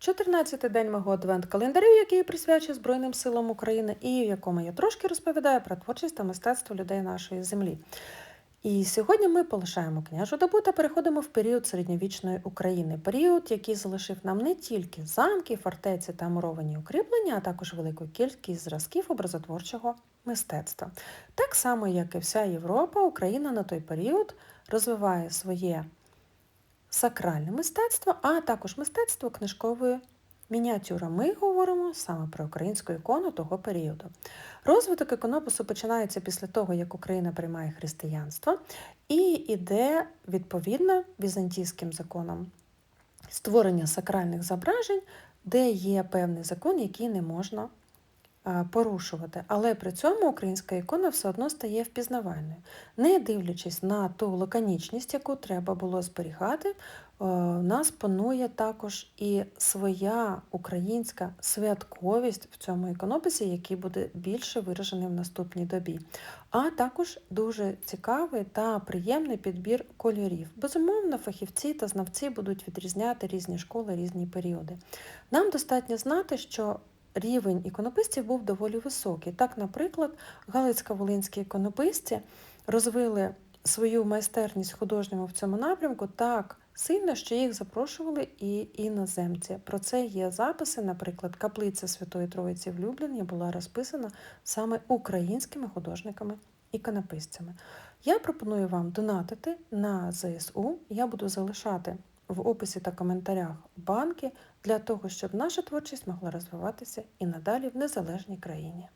14-й день мого адвент-календарю, який я Збройним силам України, і в якому я трошки розповідаю про творчість та мистецтво людей нашої землі. І сьогодні ми полишаємо княжу добу та переходимо в період середньовічної України, період, який залишив нам не тільки замки, фортеці та муровані укріплення, а також велику кількість зразків образотворчого мистецтва. Так само, як і вся Європа, Україна на той період розвиває своє сакральне мистецтво, а також мистецтво книжкової мініатюри. Ми говоримо саме про українську ікону того періоду. Розвиток іконопису починається після того, як Україна приймає християнство, і йде відповідно візантійським законам створення сакральних зображень, де є певний закон, який не можна порушувати. Але при цьому українська ікона все одно стає впізнавальною. Не дивлячись на ту лаконічність, яку треба було зберігати, е, в нас панує також і своя українська святковість в цьому іконописі, який буде більше виражений в наступній добі. А також дуже цікавий та приємний підбір кольорів. Безумовно, фахівці та знавці будуть відрізняти різні школи, різні періоди. Нам достатньо знати, що рівень іконописців був доволі високий. Так, наприклад, Галицько-Волинські іконописці розвили свою майстерність художньому в цьому напрямку так сильно, що їх запрошували і іноземці. Про це є записи, наприклад, каплиця Святої Троїці в Любліні була розписана саме українськими художниками іконописцями. Я пропоную вам донатити на ЗСУ. Я буду залишати в описі та коментарях банки для того, щоб наша творчість могла розвиватися і надалі в незалежній країні.